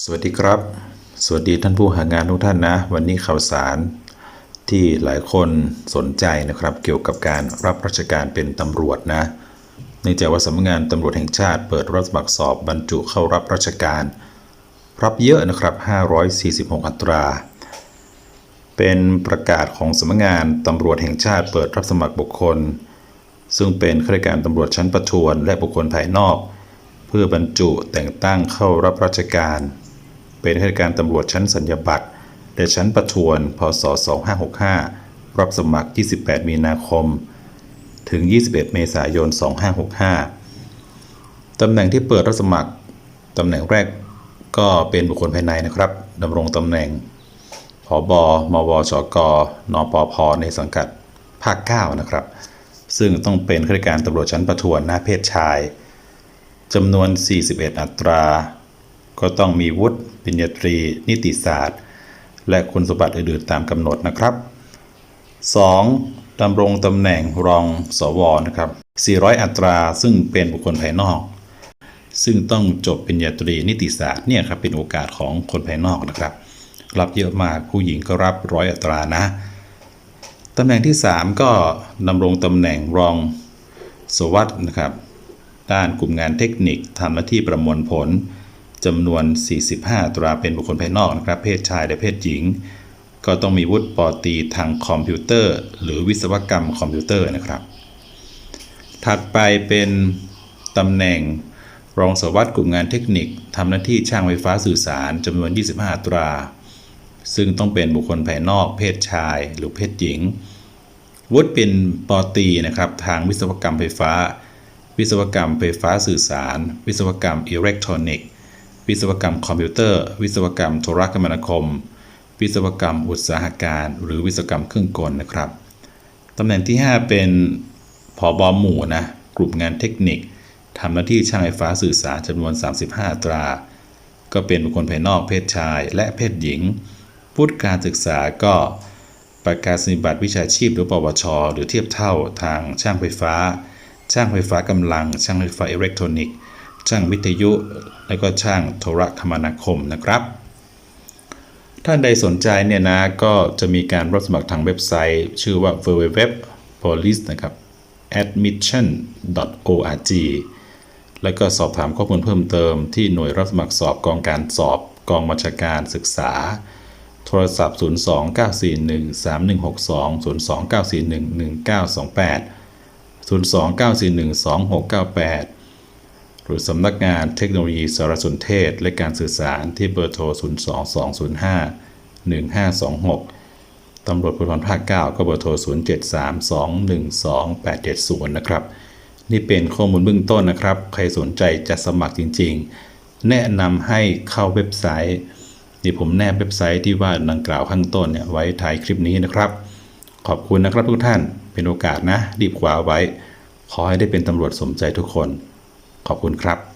สวัสดีครับ สวัสดีท่านผู้หางานทุกท่านนะ วันนี้ข่าวสารที่หลายคนสนใจนะครับ เกี่ยวกับการรับราชการเป็นตำรวจนะเนื่องจากว่าสำนักงานตำรวจแห่งชาติเปิดรับสมัครสอบบรรจุเข้ารับราชการ รับเยอะนะครับ 546 อัตรา เป็นประกาศของสำนักงานตำรวจแห่งชาติเปิดรับสมัครบุคคล ซึ่งเป็นข้าราชการตำรวจชั้นประทวนและบุคคลภายนอก เพื่อบรรจุแต่งตั้งเข้ารับราชการ เป็นข้าราชการตำรวจชั้นสัญญาบัตรและชั้นประทวน พศ 2565 รับสมัคร 28 มีนาคม ถึง 21 เมษายน 2565 ตำแหน่งที่เปิดรับสมัคร ตำแหน่งแรกก็เป็นบุคคลภายในนะครับดำรงตำแหน่งผบมวชกนปพในสังกัดภาค 9 นะครับ ซึ่งต้องเป็นข้าราชการตำรวจชั้นประทวนหน้าเพศชายจำนวน 41 อัตรา ก็ต้องมีวุฒิปริญญาตรี นิติศาสตร์ และคุณสมบัติอื่นๆตามกำหนดนะครับ 2. ดำรงตำแหน่งรองสวนะครับ 400 อัตราซึ่งเป็นบุคคลภายนอก ซึ่งต้องจบปริญญาตรีนิติศาสตร์เนี่ยครับเป็นโอกาสของคนภายนอกนะครับ รับเยอะมากผู้หญิงก็รับร้อยอัตรานะตำแหน่งที่ 3 ก็ดำรงตำแหน่งรองสวัสดนะครับ ด้านกลุ่มงานเทคนิคทำหน้าที่ประมวลผล จำนวน 45 ตราเป็นบุคคลภายนอกนะครับ เพศชายและเพศหญิง ก็ต้องมีวุฒิปอตีทางคอมพิวเตอร์ หรือวิศวกรรมคอมพิวเตอร์นะครับ ถัดไปเป็นตำแหน่งรองสวัสดิ์กลุ่มงานเทคนิคทำหน้าที่ช่างไฟฟ้าสื่อสารจำนวน 25 ตรา ซึ่งต้องเป็นบุคคลภายนอก เพศชาย หรือเพศหญิง วุฒิเป็นปอตีนะครับทางวิศวกรรมไฟฟ้า วิศวกรรมไฟฟ้าสื่อสาร วิศวกรรมอิเล็กทรอนิกส์ วิศวกรรมคอมพิวเตอร์ วิศวกรรมโทรคมนาคม วิศวกรรมอุตสาหการ หรือวิศวกรรมเครื่องกลนะครับตำแหน่งที่ 5 เป็นผอบอหมู่นะกลุ่มงานเทคนิคทำหน้าที่ช่างไฟฟ้าสื่อสารจำนวน 35 ตรา ก็เป็นบุคคลภายนอกเพศชายและเพศหญิง พุทธการศึกษาก็ประกาศนียบัตรวิชาชีพหรือปวช หรือเทียบเท่าทางช่างไฟฟ้า ช่างไฟฟ้ากำลัง ช่างไฟฟ้าอิเล็กทรอนิกส์ ช่างวิทยุ และก็ช่างโทรคมนาคมนะครับ ท่านใดสนใจเนี่ยนะก็จะมีการรับสมัครทางเว็บไซต์ ชื่อว่า www.police นะครับ admission.org แล้วก็สอบถามข้อมูลเพิ่มเติมที่หน่วยรับสมัครสอบกองการสอบกองบัญชาการศึกษา โทรศัพท์ 02941312928 029412698 หรือสำนักงานเทคโนโลยีสารสนเทศ และการสื่อสารที่เบอร์โทร 022051526 ตำรวจภูธรภาค 9 ก็เบอร์โทร 0732128870 นะครับ นี่เป็นข้อมูลเบื้องต้นนะครับ ใครสนใจจะสมัครจริง ๆ แนะนำให้เข้าเว็บไซต์นี่ผมแนบเว็บไซต์ที่ว่าดังกล่าวข้างต้นเนี่ยไว้ท้ายคลิปนี้นะครับ ขอบคุณนะครับทุกท่านเป็นโอกาสนะรีบคว้าไว้ ขอให้ได้เป็นตำรวจสมใจทุกคน ขอบคุณครับ